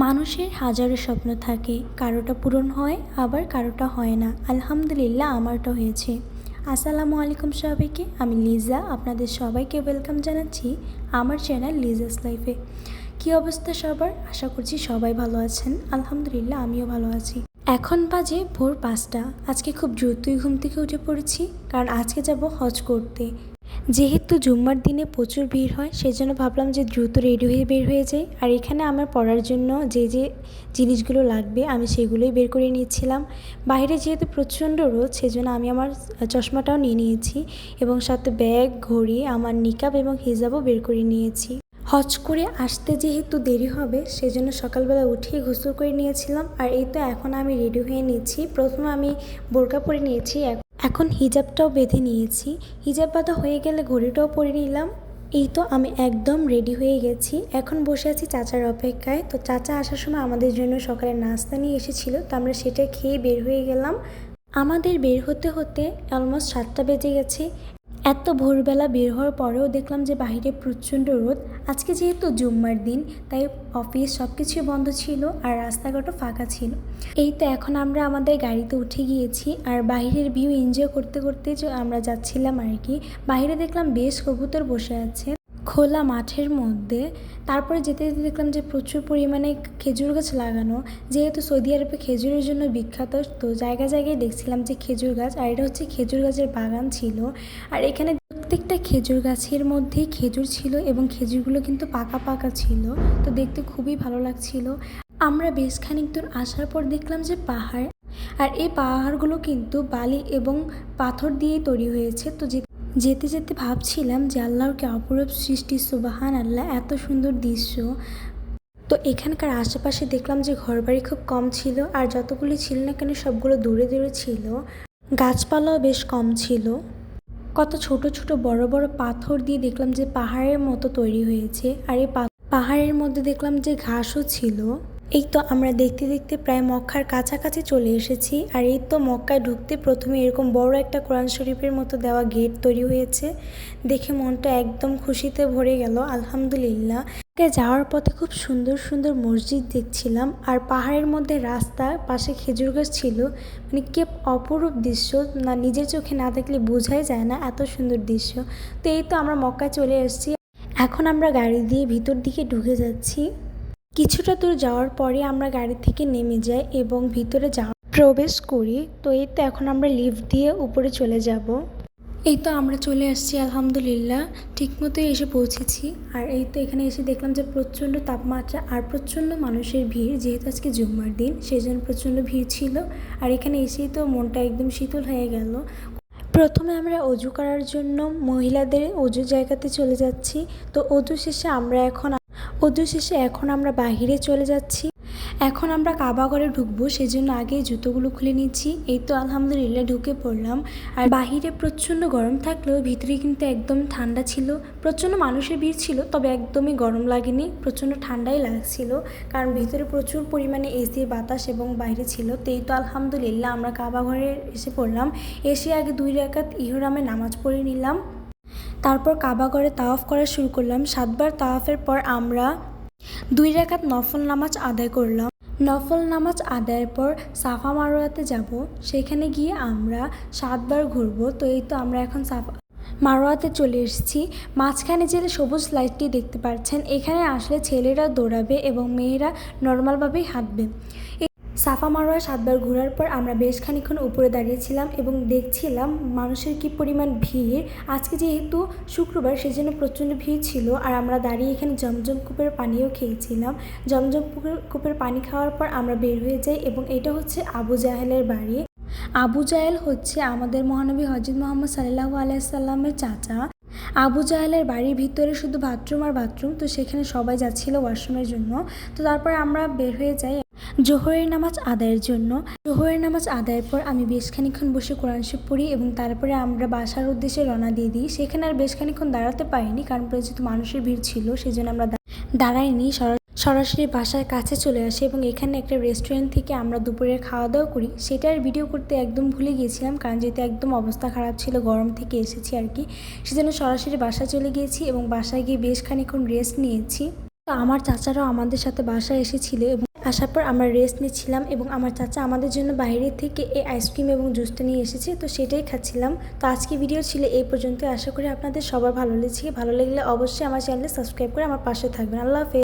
মানুষের হাজারো স্বপ্ন থাকে, কারোটা পূরণ হয়, আবার কারোটা হয় না। আলহামদুলিল্লাহ, আমারটা হয়েছে। আসসালামু আলাইকুম সবাইকে, আমি লিজা, আপনাদের সবাইকে ওয়েলকাম জানাচ্ছি আমার চ্যানেল লিজাস লাইফে কি অবস্থা সবার? আশা করছি সবাই ভালো আছেন। আলহামদুলিল্লাহ, আমিও ভালো আছি। এখন বাজে ভোর পাঁচটা। আজকে খুব দ্রুতই ঘুম থেকে উঠে পড়েছি, কারণ আজকে যাব হজ করতে। যেহেতু জুম্মার দিনে প্রচুর ভিড় হয়, সেজন্য ভাবলাম যে দ্রুত রেডি হয়ে বের হয়ে যাই। আর এখানে আমার পড়ার জন্য যে যে জিনিসগুলো লাগবে, আমি সেগুলোই বের করে নিয়েছিলাম বাইরে যেহেতু প্রচণ্ড রোদ, সেজন্য আমি আমার চশমাটাও নিয়ে নিয়েছি এবং সাথে ব্যাগ, ঘড়ি, আমার নিকাব এবং হিজাবও বের করে নিয়েছি। হজ করে আসতে যেহেতু দেরি হবে, সেজন্য সকালবেলা উঠিয়ে গোসল করে নিয়েছিলাম। আর এই তো এখন আমি রেডি হয়ে নিয়েছি প্রথমে আমি বোরকা পরে নিয়েছি এখন হিজাবটাও বেঁধে নিয়েছি। হিজাব বাঁধা হয়ে গেলে ঘড়িটাও পরে নিলাম। এই তো আমি একদম রেডি হয়ে গেছি। এখন বসে আছি চাচার অপেক্ষায়। তো চাচা আসার সময় আমাদের জন্য সকালে নাস্তা নিয়ে এসেছিল, তো আমরা সেটা খেয়ে বের হয়ে গেলাম। আমাদের বের হতে হতে অলমোস্ট সাতটা বেজে গেছে। এত ভোরবেলা বের হওয়ার পরেও দেখলাম যে বাহিরে প্রচণ্ড রোদ। আজকে যেহেতু জুম্মার দিন, তাই অফিস সব কিছু বন্ধ ছিল আর রাস্তাঘাটও ফাঁকা ছিল। এই তো এখন আমরা আমাদের গাড়িতে উঠে গিয়েছি আর বাহিরের ভিউ এনজয় করতে করতে যে আমরা যাচ্ছিলাম আর কি, বাহিরে দেখলাম বেশ কবুতর বসে আছে। খোলা মাঠের মধ্যে তারপরে যেতে যেতে দেখলাম যে প্রচুর পরিমাণে খেজুর গাছ লাগানো। যেহেতু সৌদি আরবে খেজুরের জন্য বিখ্যাত, তো জায়গা জায়গায় দেখছিলাম যে খেজুর গাছ, আর এটা হচ্ছে খেজুর গাছের বাগান ছিল। আর এখানে প্রত্যেকটা খেজুর গাছের মধ্যেই খেজুর ছিল এবং খেজুরগুলো কিন্তু পাকা পাকা ছিল, তো দেখতে খুবই ভালো লাগছিল। আমরা বেশ খানিক দূর আসার পর দেখলাম যে পাহাড়, আর এই পাহাড়গুলো কিন্তু বালি এবং পাথর দিয়ে তৈরি হয়েছে, তো যে যেতে যেতে ভাবছিলাম যে আল্লাহর কি অপরূপ সৃষ্টি, সুবাহান আল্লাহ, এত সুন্দর দৃশ্য। তো এখানকার আশেপাশে দেখলাম যে ঘরবাড়ি খুব কম ছিল আর যতগুলি ছিল না কেন সবগুলো দূরে দূরে ছিল। গাছপালাও বেশ কম ছিল। কত ছোট ছোট বড় বড় পাথর দিয়ে দেখলাম যে পাহাড়ের মতো তৈরি হয়েছে আর এই পাহাড়ের মধ্যে দেখলাম যে ঘাসও ছিল। এই তো আমরা দেখতে দেখতে প্রায় মক্কার কাছাকাছি চলে এসেছি, আর এই তো মক্কায় ঢুকতে প্রথমে এরকম বড় একটা কোরআন শরীফের মতো দেওয়া গেট তৈরি হয়েছে। দেখে মনটা একদম খুশিতে ভরে গেল, আলহামদুলিল্লাহ। যাওয়ার পথে খুব সুন্দর সুন্দর মসজিদ দেখছিলাম, আর পাহাড়ের মধ্যে রাস্তা, পাশে খেজুর গাছ ছিল। মানে কে অপরূপ দৃশ্য, না নিজের চোখে না দেখলে বোঝাই যায় না এত সুন্দর দৃশ্য। তো এই তো আমরা মক্কায় চলে এসেছি। এখন আমরা গাড়ি দিয়ে ভিতর দিকে ঢুকে যাচ্ছি। কিছুটা দূর যাওয়ার পরে আমরা গাড়ি থেকে নেমে যাই এবং ভিতরে যাওয়া প্রবেশ করি। তো এই তো এখন আমরা লিফট দিয়ে উপরে চলে যাব। এই তো আমরা চলে আসছি, আলহামদুলিল্লাহ। ঠিক ঠিকমতোই এসে পৌঁছেছি। আর এই তো এখানে এসে দেখলাম যে প্রচণ্ড তাপমাত্রা আর প্রচণ্ড মানুষের ভিড়, যেহেতু আজকে জুম্মার দিন সেই জন্য প্রচণ্ড ভিড় ছিল। আর এখানে এসেই তো মনটা একদম শীতল হয়ে গেল। প্রথমে আমরা অজু করার জন্য মহিলাদের অজু জায়গাতে চলে যাচ্ছি। তো অজু শেষে আমরা এখন অজু শেষে এখন আমরা বাহিরে চলে যাচ্ছি। এখন আমরা কাবা ঘরে ঢুকবো, সেজন্য আগে জুতোগুলো খুলে নিচ্ছি। এই তো আলহামদুলিল্লাহ ঢুকে পড়লাম। আর বাহিরে প্রচণ্ড গরম থাকলেও ভিতরে কিন্তু একদম ঠান্ডা ছিল। প্রচণ্ড মানুষের ভিড় ছিল, তবে একদমই গরম লাগেনি, প্রচণ্ড ঠান্ডাই লাগছিল। কারণ ভিতরে প্রচুর পরিমাণে এসির বাতাস এবং বাইরে ছিল। তো এই তো আলহামদুলিল্লাহ আমরা কাবা ঘরে এসে পড়লাম। এসে আগে দুই রাকাত ইহরামে নামাজ পড়ে নিলাম। তারপর কাবা ঘরে তাওয়াফ করা শুরু করলাম। সাতবার তাওয়াফের পর আমরা দুই রেখাত নফল নামাজ আদায় করলাম। নফল নামাজ আদায়ের পর সাফা মারোয়াতে যাব। সেখানে গিয়ে আমরা সাতবার ঘুরবো। তো এই তো আমরা এখন সাফা মারোয়াতে চলে এসেছি। মাঝখানে যে সবুজ লাইটটি দেখতে পাচ্ছেন, এখানে আসলে ছেলেরা দৌড়াবে এবং মেয়েরা নর্মালভাবেই হাঁটবে। সাফা মারোয়া সাতবার ঘোরার পর আমরা বেশ খানিক্ষণ উপরে দাঁড়িয়েছিলাম এবং দেখছিলাম মানুষের কি পরিমাণ ভিড়। আজকে যেহেতু শুক্রবার, সেজন্য প্রচণ্ড ভিড় ছিল আর আমরা দাঁড়িয়ে এখানে জমজম কূপের পানিও খেয়েছিলাম। জমজম কূপের- পানি খাওয়ার পর আমরা বের হয়ে যাই এবং এটা হচ্ছে আবু জাহেলের বাড়ি। আবু জাহেল হচ্ছে আমাদের মহানবী হজরত মোহাম্মদ সাল্লাহ আলাইসাল্লামের চাচা। আবু জাহেলের বাড়ির ভিতরে শুধু বাথরুম আর বাথরুম, তো সেখানে সবাই যাচ্ছিল ওয়াশরুমের জন্য। তো তারপর আমরা বের হয়ে যাই জোহরের নামাজ আদায়ের জন্য। জোহরের নামাজ আদায়ের পর আমি বেশ খানিক্ষণ বসে কোরআন শরীফ পড়ি এবং তারপরে আমরা বাসার উদ্দেশ্যে রওনা দিয়ে দিই। সেখানে আর বেশ খানিক্ষণ দাঁড়াতে পারিনি কারণ যেহেতু মানুষের ভিড় ছিল সেই জন্য আমরা দাঁড়াইনি। সরা- সরাসরি বাসার কাছে চলে আসি এবং এখানে একটা রেস্টুরেন্ট থেকে আমরা দুপুরের খাওয়া দাওয়া করি সেটার ভিডিও করতে একদম ভুলে গিয়েছিলাম কারণ যেহেতু একদম অবস্থা খারাপ ছিল, গরম থেকে এসেছি আর কি। সেজন্য সরাসরি বাসা চলে গিয়েছি এবং বাসায় গিয়ে বেশ খানিক্ষণ রেস্ট নিয়েছি। তো আমার চাচারাও আমাদের সাথে বাসায় এসেছিল এবং আসার পর আমরা রেস্ট নিচ্ছিলাম এবং আমার চাচা আমাদের জন্য বাইরে থেকে এই আইসক্রিম এবং জুসটা নিয়ে এসেছে, তো সেটাই খাচ্ছিলাম। তো আজকে ভিডিও ছিল এই পর্যন্ত আশা করি আপনাদের সবার ভালো লেগেছে। ভালো লাগলে অবশ্যই আমার চ্যানেলে সাবস্ক্রাইব করে আমার পাশে থাকবেন। আল্লাহ হাফেজ।